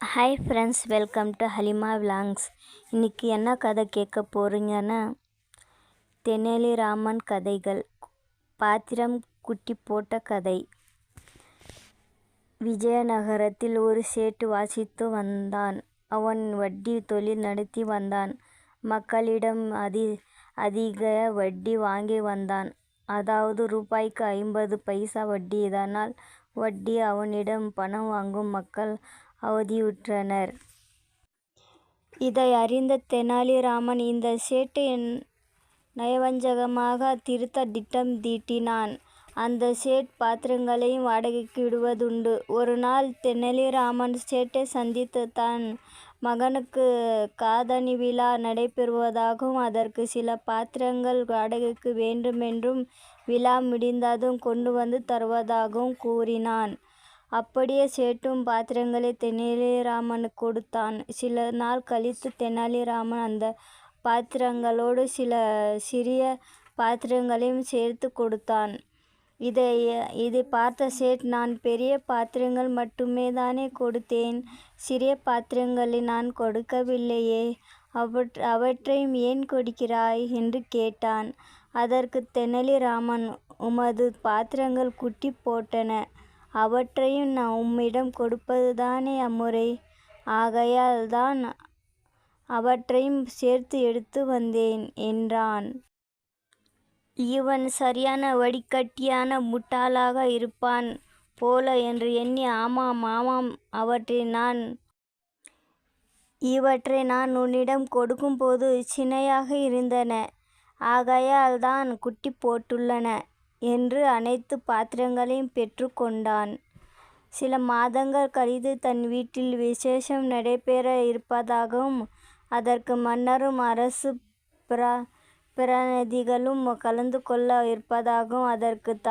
Hi friends welcome to Halima vlogs இன்றைக்கி என்ன கதை கேட்க போகிறீங்கன்னா தெனாலிராமன் கதைகள் பாத்திரம் குட்டி போட்ட கதை. விஜயநகரத்தில் ஒரு சேட்டு வாசித்து வந்தான். அவன் வட்டி தொழில் நடத்தி வந்தான். மக்களிடம் அதி அதிக வட்டி வாங்கி வந்தான். அதாவது ரூபாய்க்கு ஐம்பது பைசா வட்டி. இதனால் வட்டி அவனிடம் பணம் வாங்கும் மக்கள் அவதியுற்றனர். இதை அறிந்த தெனாலிராமன் இந்த சேட்டை நயவஞ்சகமாக திருத்த திட்டம் தீட்டினான். அந்த சேட் பாத்திரங்களையும் வாடகைக்கு விடுவதுண்டு. ஒரு நாள் தெனாலிராமன் சேட்டை சந்தித்து தன் மகனுக்கு காதணி விழா நடைபெறுவதாகவும் அதற்கு சில பாத்திரங்கள் வாடகைக்கு வேண்டுமென்றும் விழா முடிந்ததும் கொண்டு வந்து தருவதாகவும் கூறினான். அப்படியே சேட்டும் பாத்திரங்களை தெனாலிராமனுக்கு கொடுத்தான். சில நாள் கழித்து தெனாலிராமன் அந்த பாத்திரங்களோடு சில சிறிய பாத்திரங்களையும் சேர்த்துக் கொடுத்தான். இதைப் பார்த்த சேட் நான் பெரிய பாத்திரங்கள் மட்டுமேதானே கொடுத்தேன். சிறிய பாத்திரங்களை நான் கொடுக்கவில்லையே. அவற்றையும் ஏன் கொடுக்கிறாய்? என்று கேட்டான். அதற்கு தெனாலிராமன் உமது பாத்திரங்கள் குட்டி போட்டன. அவற்றையும் நான் உம்மிடம் கொடுப்பதுதானே அம்முறை. ஆகையால் தான் அவற்றையும் சேர்த்து எடுத்து வந்தேன் என்றான். இவன் சரியான வடிகட்டியான முட்டாளாக இருப்பான் போல என்று எண்ணி ஆமாம் ஆமாம் அவற்றை நான் இவற்றை நான் உன்னிடம் கொடுக்கும்போது சினையாக இருந்தன. ஆகையால் தான் குட்டி போட்டுள்ளன என்று அனைத்து பாத்திரங்களையும் பெற்றுக்கொண்டான் சில மாதங்கள் கழித்து தன் வீட்டில் விசேஷம் நடைபெற இருப்பதாகவும் அதற்கு மன்னரும் அரசுப் பிரதிநிதிகளும் கலந்து கொள்ள இருப்பதாகவும் அதற்குத்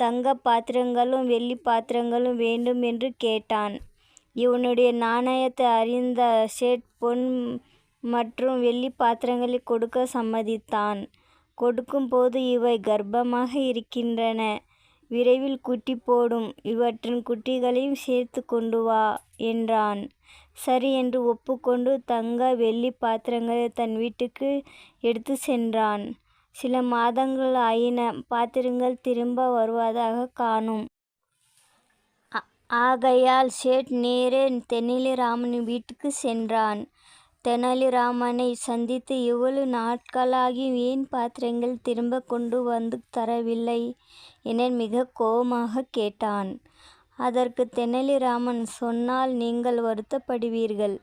தங்கப் பாத்திரங்களும் வெள்ளிப் பாத்திரங்களும் வேண்டும் என்று கேட்டான். இவனுடைய நாணயத்தை அறிந்த சேட் பொன் மற்றும் வெள்ளிப் பாத்திரங்களைக் கொடுக்க சம்மதித்தான். கொடுக்கும்போது இவை கர்ப்பமாக இருக்கின்றன. விரைவில் குட்டி போடும். இவற்றின் குட்டிகளையும் சேர்த்துக் கொண்டு வா என்றான். சரி என்று ஒப்புக்கொண்டு தங்க வெள்ளி பாத்திரங்களை தன் வீட்டுக்கு எடுத்து சென்றான். சில மாதங்கள் ஆயின. பாத்திரங்கள் திரும்ப வருவதாகக் காணும் ஆகையால் சேட் நேரே தென்னிலிராமன் வீட்டுக்கு சென்றான். தெனாலிராமனை சந்தித்து இவ்வளவு நாட்களாகியும் ஏன் பாத்திரங்கள் திரும்பக் கொண்டு வந்து தரவில்லை? என மிகக் கோபமாகக் கேட்டான். அதற்குத் தெனாலிராமன் சொன்னால் நீங்கள் வருத்தப்படுவீர்கள்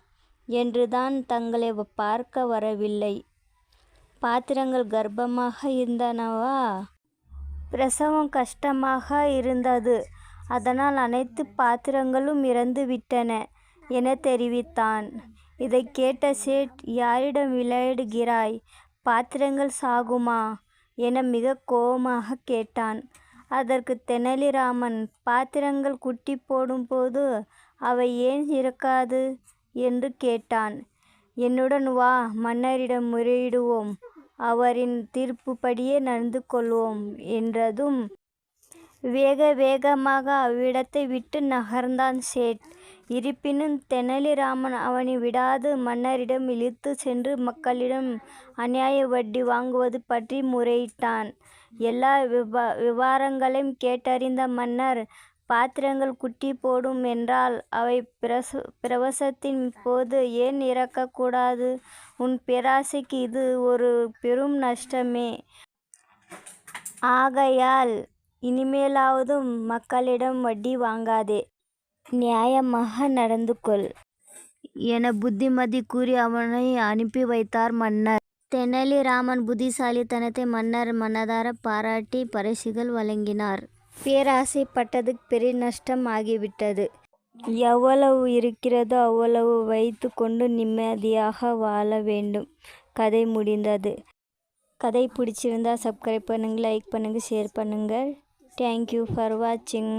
என்றுதான் தங்களைப் பார்க்க வரவில்லை. பாத்திரங்கள் கர்ப்பமாக இருந்தனவா? பிரசவம் கஷ்டமாக இருந்தது. அதனால் அனைத்து பாத்திரங்களும் இறந்துவிட்டன எனத் தெரிவித்தான். இதைக் கேட்ட சேட் யாரிடம் விளையாடுகிறாய்? பாத்திரங்கள் சாகுமா? என மிகக் கோபமாகக் கேட்டான். அதற்குத் தெனாலிராமன் பாத்திரங்கள் குட்டி போடும்போது அவை ஏன் இறக்காது? என்று கேட்டான். என்னுடன் வா மன்னரிடம் முறையிடுவோம். அவரின் தீர்ப்புப்படியே நடந்து கொள்வோம் என்றதும் வேக வேகமாக அவ்விடத்தை விட்டு நகர்ந்தான் சேட். இருப்பினும் தெனாலிராமன் அவனை விடாது மன்னரிடம் இழுத்துச் சென்று மக்களிடம் அநியாய வட்டி வாங்குவது பற்றி முறையிட்டான். எல்லா விவரங்களையும் கேட்டறிந்த மன்னர் பாத்திரங்கள் குட்டி போடும் என்றால் அவை பிரசவத்தின் போது ஏன் இறக்கக் கூடாது? உன் பேராசைக்கு இது ஒரு பெரும் நஷ்டமே. ஆகையால் இனிமேலாவது மக்களிடம் வட்டி வாங்காதே. நியாயமாக நடந்து கொள். என புத்திமதி கூறி அவனை அனுப்பி வைத்தார் மன்னர். தெனாலிராமன் புத்திசாலித்தனத்தை மன்னர் மனதாரப் பாராட்டி பரிசுகள் வழங்கினார். பேராசைப்பட்டது பெரிய நஷ்டம் ஆகிவிட்டது. எவ்வளவு இருக்கிறதோ அவ்வளவு வைத்துக் கொண்டு நிம்மதியாக வாழ வேண்டும். கதை முடிந்தது. கதை பிடிச்சிருந்தா சப்ஸ்கிரைப் பண்ணுங்க லைக் பண்ணுங்க ஷேர் பண்ணுங்க. தேங்க் யூ ஃபார் வாட்சிங்.